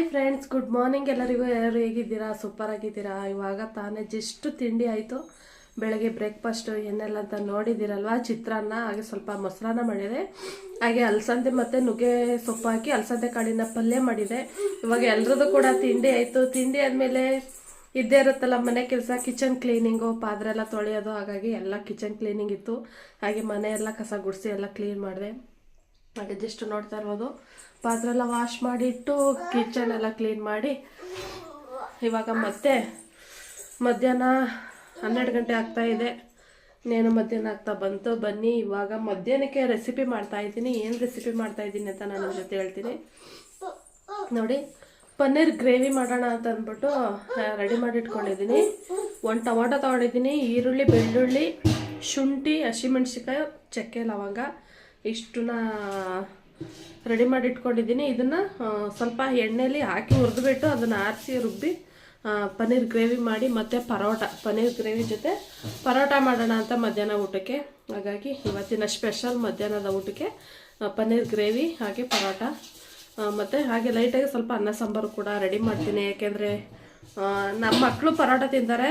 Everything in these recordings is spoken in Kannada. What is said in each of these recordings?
ಹಾಯ್ ಫ್ರೆಂಡ್ಸ್ ಗುಡ್ ಮಾರ್ನಿಂಗ್ ಎಲ್ಲರಿಗೂ ಎಲ್ಲರೂ ಹೇಗಿದ್ದೀರಾ? ಸೂಪರ್ ಆಗಿದ್ದೀರಾ? ಇವಾಗ ತಾನೇ ಜಸ್ಟ್ ತಿಂಡಿ ಆಯಿತು. ಬೆಳಗ್ಗೆ ಬ್ರೇಕ್ಫಾಸ್ಟು ಏನೆಲ್ಲ ಅಂತ ನೋಡಿದ್ದೀರಲ್ವ? ಚಿತ್ರಾನ್ನ, ಹಾಗೆ ಸ್ವಲ್ಪ ಮೊಸರನ್ನ ಮಾಡಿದೆ. ಹಾಗೆ ಅಲಸಂದೆ ಮತ್ತು ನುಗ್ಗೆ ಸೊಪ್ಪು ಹಾಕಿ ಅಲಸಂದೆ ಕಾಳಿನ ಪಲ್ಯ ಮಾಡಿದೆ. ಇವಾಗ ಎಲ್ಲರದ್ದು ಕೂಡ ತಿಂಡಿ ಆಯಿತು. ತಿಂಡಿ ಆದಮೇಲೆ ಇದ್ದೇ ಇರುತ್ತಲ್ಲ ಮನೆ ಕೆಲಸ ಕಿಚನ್ ಕ್ಲೀನಿಂಗು ಪಾತ್ರೆ ಎಲ್ಲ ತೊಳೆಯೋದು. ಹಾಗಾಗಿ ಎಲ್ಲ ಕಿಚನ್ ಕ್ಲೀನಿಂಗ್ ಇತ್ತು. ಹಾಗೆ ಮನೆ ಎಲ್ಲ ಕಸ ಗುಡಿಸಿ ಎಲ್ಲ ಕ್ಲೀನ್ ಮಾಡಿದೆ. ಹಾಗೆ ಜಸ್ಟ್ ನೋಡ್ತಾ ಇರ್ಬೋದು. ಪಾತ್ರೆ ಎಲ್ಲ ವಾಶ್ ಮಾಡಿಟ್ಟು ಕಿಚನ್ ಎಲ್ಲ ಕ್ಲೀನ್ ಮಾಡಿ ಇವಾಗ ಮತ್ತೆ ಮಧ್ಯಾಹ್ನ ಹನ್ನೆರಡು ಗಂಟೆ ಆಗ್ತಾ ಇದೆ. ನೇನು ಮಧ್ಯಾಹ್ನ ಆಗ್ತಾ ಬಂತು. ಬನ್ನಿ, ಇವಾಗ ಮಧ್ಯಾಹ್ನಕ್ಕೆ ರೆಸಿಪಿ ಮಾಡ್ತಾ ಇದ್ದೀನಿ. ಏನು ರೆಸಿಪಿ ಮಾಡ್ತಾ ಇದ್ದೀನಿ ಅಂತ ನಾನು ನಿಮ್ಮ ಜೊತೆ ಹೇಳ್ತೀನಿ. ನೋಡಿ, ಪನ್ನೀರ್ ಗ್ರೇವಿ ಮಾಡೋಣ ಅಂತ ಅಂದ್ಬಿಟ್ಟು ರೆಡಿ ಮಾಡಿ ಇಟ್ಕೊಂಡಿದ್ದೀನಿ. ಒಂದು ಟೊಮೊಟೊ ತೊಗೊಂಡಿದ್ದೀನಿ, ಈರುಳ್ಳಿ, ಬೆಳ್ಳುಳ್ಳಿ, ಶುಂಠಿ ಹಸಿಮೆಣ್ಸಿಕಾಯಿ ಚಕ್ಕೆ, ಲವಂಗ. ಇಷ್ಟನ್ನ ರೆಡಿ ಮಾಡಿ ಇಟ್ಕೊಂಡಿದ್ದೀನಿ. ಇದನ್ನು ಸ್ವಲ್ಪ ಎಣ್ಣೆಲಿ ಹಾಕಿ ಹುರಿದ್ಬಿಟ್ಟು ಅದನ್ನು ಆರಿಸಿ ರುಬ್ಬಿ ಪನ್ನೀರ್ ಗ್ರೇವಿ ಮಾಡಿ, ಮತ್ತು ಪರೋಟ, ಪನ್ನೀರ್ ಗ್ರೇವಿ ಜೊತೆ ಪರೋಟ ಮಾಡೋಣ ಅಂತ ಮಧ್ಯಾಹ್ನ ಊಟಕ್ಕೆ. ಹಾಗಾಗಿ ಇವತ್ತಿನ ಸ್ಪೆಷಲ್ ಮಧ್ಯಾಹ್ನದ ಊಟಕ್ಕೆ ಪನ್ನೀರ್ ಗ್ರೇವಿ ಹಾಗೆ ಪರೋಟ ಮತ್ತೆ ಹಾಗೆ ಲೈಟಾಗಿ ಸ್ವಲ್ಪ ಅನ್ನ ಸಾಂಬಾರು ಕೂಡ ರೆಡಿ ಮಾಡ್ತೀನಿ. ಯಾಕೆಂದರೆ ನಮ್ಮ ಮಕ್ಕಳು ಪರೋಟ ತಿಂತಾರೆ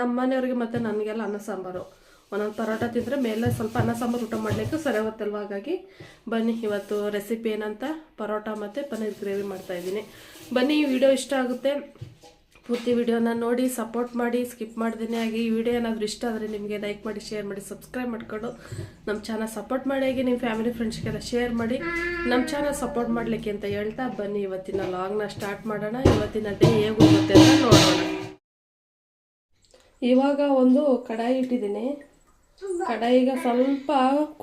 ನಮ್ಮ ಮನೆಯವ್ರಿಗೆ ಮತ್ತು ನನಗೆಲ್ಲ ಅನ್ನ ಸಾಂಬಾರು. ಒಂದೊಂದು ಪರೋಟ ತಿಂದರೆ ಮೇಲೆ ಸ್ವಲ್ಪ ಅನ್ನ ಸಾಂಬಾರು ಊಟ ಮಾಡಲಿಕ್ಕೆ ಸರಿ ಹಾಗಾಗಿ ಬನ್ನಿ, ಇವತ್ತು ರೆಸಿಪಿ ಏನಂತ ಪರೋಟ ಮತ್ತು ಪನ್ನೀರ್ ಗ್ರೇವಿ ಮಾಡ್ತಾ ಇದ್ದೀನಿ. ಬನ್ನಿ, ಈ ವಿಡಿಯೋ ಇಷ್ಟ ಆಗುತ್ತೆ, ಪೂರ್ತಿ ವಿಡಿಯೋನ ನೋಡಿ ಸಪೋರ್ಟ್ ಮಾಡಿ ಸ್ಕಿಪ್ ಮಾಡ್ತೀನಿ ಹಾಗೆ ಈ ವಿಡಿಯೋ ಏನಾದರೂ ಇಷ್ಟ ಆದರೆ ನಿಮಗೆ ಲೈಕ್ ಮಾಡಿ ಶೇರ್ ಮಾಡಿ ಸಬ್ಸ್ಕ್ರೈಬ್ ಮಾಡಿಕೊಂಡು ನಮ್ಮ ಚಾನಲ್ ಸಪೋರ್ಟ್ ಮಾಡಿ, ಹಾಗೆ ನಿಮ್ಮ ಫ್ಯಾಮಿಲಿ ಫ್ರೆಂಡ್ಸ್ಗೆಲ್ಲ ಶೇರ್ ಮಾಡಿ ನಮ್ಮ ಚಾನಲ್ ಸಪೋರ್ಟ್ ಮಾಡಲಿಕ್ಕೆ ಅಂತ ಹೇಳ್ತಾ ಬನ್ನಿ. ಇವತ್ತಿನ ಲಾಂಗ್ನ ಸ್ಟಾರ್ಟ್ ಮಾಡೋಣ. ಇವತ್ತಿನ ಡೇ ಹೇಗೆ ಹೋಗುತ್ತೆ ಅಂತ ನೋಡೋಣ. ಇವಾಗ ಒಂದು ಕಡಾಯಿ ಇಟ್ಟಿದ್ದೀನಿ. ಕಡಾಯಿಗೆ ಸ್ವಲ್ಪ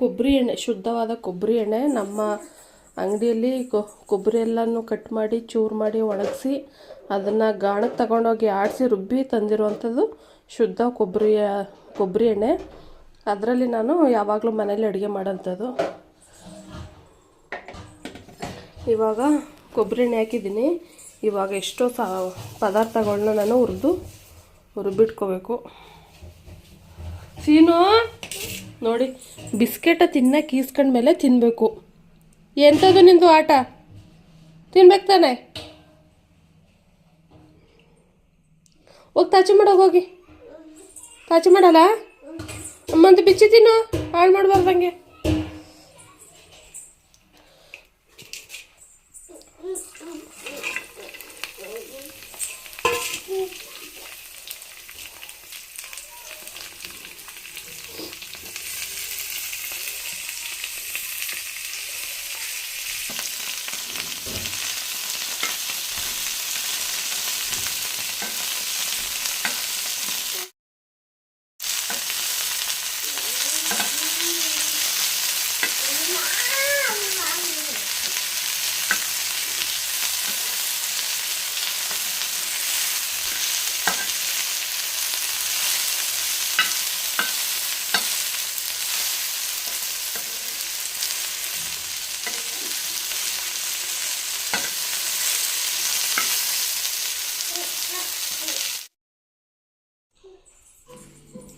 ಕೊಬ್ಬರಿ ಎಣ್ಣೆ, ಶುದ್ಧವಾದ ಕೊಬ್ಬರಿ ಎಣ್ಣೆ ನಮ್ಮ ಅಂಗಡಿಯಲ್ಲಿ ಕೊಬ್ಬರಿ ಎಲ್ಲನೂ ಕಟ್ ಮಾಡಿ, ಚೂರು ಮಾಡಿ ಒಣಗಿಸಿ ಅದನ್ನು ಗಾಣಕ್ಕೆ ತಗೊಂಡೋಗಿ ಆಡಿಸಿ ರುಬ್ಬಿ ತಂದಿರುವಂಥದ್ದು ಶುದ್ಧ ಕೊಬ್ಬರಿ ಕೊಬ್ಬರಿ ಎಣ್ಣೆ. ಅದರಲ್ಲಿ ನಾನು ಯಾವಾಗಲೂ ಮನೇಲಿ ಅಡುಗೆ ಮಾಡೋಂಥದ್ದು. ಇವಾಗ ಕೊಬ್ಬರಿ ಎಣ್ಣೆ ಹಾಕಿದ್ದೀನಿ. ಇವಾಗ ಎಷ್ಟೋ ಸಾ ಪದಾರ್ಥಗಳನ್ನ ನಾನು ಹುರಿದು, ಹುರಿಬಿಟ್ಕೋಬೇಕು. ಸೀನು, ನೋಡಿ, ಬಿಸ್ಕೆಟ ತಿನ್ನಕ್ಕೆ ಈಸ್ಕೊಂಡ್ಮೇಲೆ ತಿನ್ನಬೇಕು ಎಂಥದ್ದು ನಿಂದು ಆಟ? ತಿನ್ಬೇಕು ತಾನೆ? ಹೋಗಿ ತಾಚಿ ಮಾಡೋಗಿ ಹೋಗಿ. ತಾಚಿ ಮಾಡಲ್ಲ? ಅಮ್ಮಂತ ಬಿಚ್ಚಿ ತಿನ್ನು, ಹಾಳು ಮಾಡಬಾರ್ದಂಗೆ.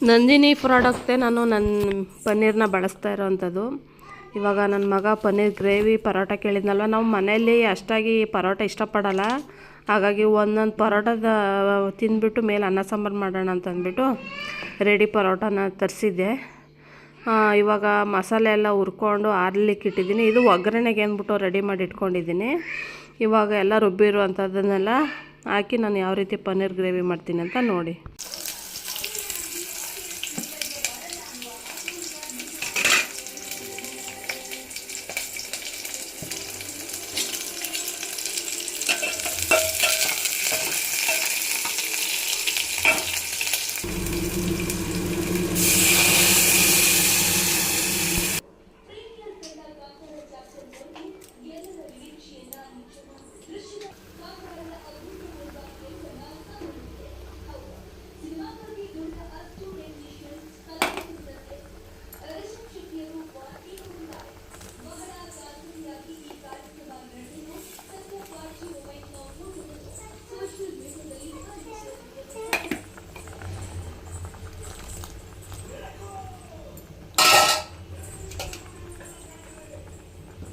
ನಂದಿನಿ ಪ್ರಾಡಕ್ಟೇ ನಾನು ನನ್ನ ಪನ್ನೀರ್ನ ಬಳಸ್ತಾ ಇರೋವಂಥದ್ದು ಇವಾಗ ನನ್ನ ಮಗ ಪನ್ನೀರ್ ಗ್ರೇವಿ ಪರೋಟ ಕೇಳಿದ್ನಲ್ವ? ನಾವು ಮನೆಯಲ್ಲಿ ಅಷ್ಟಾಗಿ ಪರೋಟ ಇಷ್ಟಪಡಲ್ಲ. ಹಾಗಾಗಿ ಒಂದೊಂದು ಪರೋಟದ ತಿಂದ್ಬಿಟ್ಟು ಮೇಲೆ ಅನ್ನ ಸಾಂಬಾರು ಮಾಡೋಣ ಅಂತ ಅಂದ್ಬಿಟ್ಟು ರೆಡಿ ಪರೋಟನ ತರಿಸಿದ್ದೆ. ಇವಾಗ ಮಸಾಲೆ ಎಲ್ಲ ಹುರ್ಕೊಂಡು ಆರ್ಲಿಕ್ಕೆ ಇಟ್ಟಿದ್ದೀನಿ. ಇದು ಒಗ್ಗರಣೆಗೆ ಅಂದ್ಬಿಟ್ಟು ರೆಡಿ ಮಾಡಿ ಇಟ್ಕೊಂಡಿದ್ದೀನಿ. ಇವಾಗ ಎಲ್ಲ ರುಬ್ಬಿರುವಂಥದ್ದನ್ನೆಲ್ಲ ಹಾಕಿ ನಾನು ಯಾವ ರೀತಿ ಪನ್ನೀರ್ ಗ್ರೇವಿ ಮಾಡ್ತೀನಿ ಅಂತ ನೋಡಿ.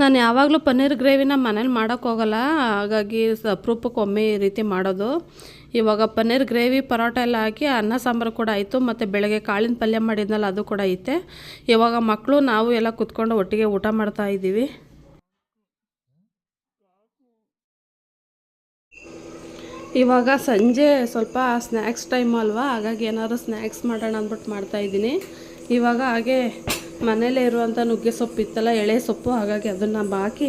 ನಾನು ಯಾವಾಗಲೂ ಪನ್ನೀರ್ ಗ್ರೇವಿನ ಮನೇಲಿ ಮಾಡೋಕ್ಕೋಗಲ್ಲ ಹಾಗಾಗಿ ಸ- ಅಪರೂಪಕ್ಕೆ ಒಮ್ಮೆ ಈ ರೀತಿ ಮಾಡೋದು. ಇವಾಗ ಪನ್ನೀರ್ ಗ್ರೇವಿ ಪರೋಟ ಎಲ್ಲ ಹಾಕಿ ಅನ್ನ ಸಾಂಬಾರು ಕೂಡ ಆಯಿತು, ಮತ್ತು ಬೆಳಗ್ಗೆ ಕಾಳಿನ ಪಲ್ಯ ಮಾಡಿದ್ನಲ್ಲ, ಅದು ಕೂಡ ಐತೆ. ಇವಾಗ ಮಕ್ಕಳು ನಾವು ಎಲ್ಲ ಕುತ್ಕೊಂಡು ಒಟ್ಟಿಗೆ ಊಟ ಮಾಡ್ತಾ ಇದ್ದೀವಿ. ಇವಾಗ ಸಂಜೆ ಸ್ವಲ್ಪ ಸ್ನ್ಯಾಕ್ಸ್ ಟೈಮ್ ಅಲ್ವಾ, ಹಾಗಾಗಿ ಏನಾದರೂ ಸ್ನ್ಯಾಕ್ಸ್ ಮಾಡೋಣ ಅಂದ್ಬಿಟ್ಟು ಮಾಡ್ತಾಯಿದ್ದೀನಿ ಇವಾಗ ಹಾಗೆ ಮನೇಲೇ ಇರುವಂಥ ನುಗ್ಗೆ ಸೊಪ್ಪು ಇತ್ತಲ್ಲ ಎಳೆ ಸೊಪ್ಪು ಹಾಗಾಗಿ ಅದನ್ನು ಬಾಕಿ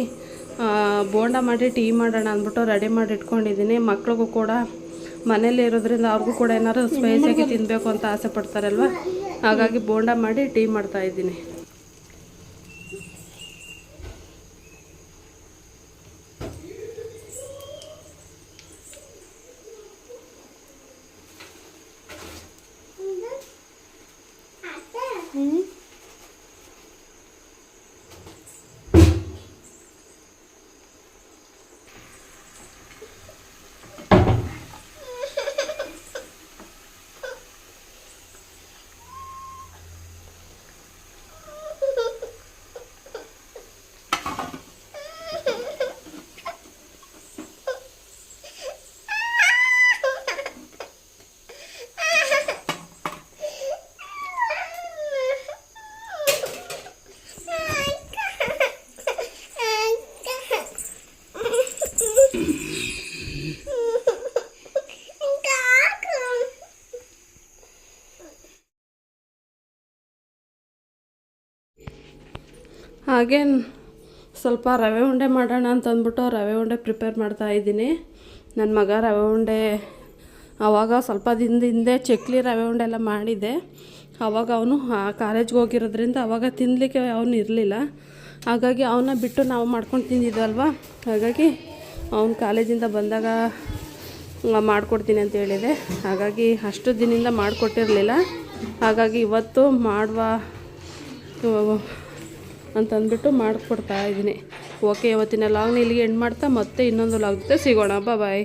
ಬೋಂಡ ಮಾಡಿ ಟೀ ಮಾಡೋಣ ಅಂದ್ಬಿಟ್ಟು ರೆಡಿ ಮಾಡಿ ಇಟ್ಕೊಂಡಿದ್ದೀನಿ. ಮಕ್ಳಿಗೂ ಕೂಡ ಮನೇಲಿ ಇರೋದ್ರಿಂದ ಅವ್ರಿಗೂ ಕೂಡ ಏನಾದ್ರು ಸ್ಪೈಸಿಯಾಗಿ ತಿನ್ನಬೇಕು ಅಂತ ಆಸೆ ಪಡ್ತಾರಲ್ವ? ಹಾಗಾಗಿ ಬೋಂಡ ಮಾಡಿ ಟೀ ಮಾಡ್ತಾಯಿದ್ದೀನಿ ಹಾಗೆ ಸ್ವಲ್ಪ ರವೆ ಉಂಡೆ ಮಾಡೋಣ ಅಂತ ಅಂದ್ಬಿಟ್ಟು ರವೆ ಉಂಡೆ ಪ್ರಿಪೇರ್ ಮಾಡ್ತಾ ಇದ್ದೀನಿ. ನನ್ನ ಮಗ ರವೆ ಉಂಡೆ ಆವಾಗ ಸ್ವಲ್ಪ ದಿನದ ಹಿಂದೆ ಚಕ್ಲಿ ರವೆ ಉಂಡೆ ಎಲ್ಲ ಮಾಡಿದ್ದೆ ಆವಾಗ ಅವನು ಕಾಲೇಜ್ಗೆ ಹೋಗಿರೋದ್ರಿಂದ ಆವಾಗ ತಿನ್ನಲಿಕ್ಕೆ ಅವನು ಇರಲಿಲ್ಲ. ಹಾಗಾಗಿ ಅವನ್ನ ಬಿಟ್ಟು ನಾವು ಮಾಡ್ಕೊಂಡು ತಿಂದಿದ್ವಲ್ವ? ಹಾಗಾಗಿ ಅವನು ಕಾಲೇಜಿಂದ ಬಂದಾಗ ಮಾಡಿಕೊಡ್ತೀನಿ ಅಂತ ಹೇಳಿದೆ. ಹಾಗಾಗಿ ಅಷ್ಟು ದಿನದಿಂದ ಮಾಡಿಕೊಟ್ಟಿರಲಿಲ್ಲ. ಹಾಗಾಗಿ ಇವತ್ತು ಮಾಡುವ ಅಂತಂದ್ಬಿಟ್ಟು ಮಾಡಿಕೊಡ್ತಾ ಇದ್ದೀನಿ. ಓಕೆ ಇವತ್ತಿನ ಲಾಗ್ನ ಇಲ್ಲಿಗೆ ಎಂಡ್ ಮಾಡ್ತಾ ಮತ್ತೆ ಇನ್ನೊಂದು ಲಾಗ್ ಜೊತೆ ಸಿಗೋಣ. ಬಾಯ್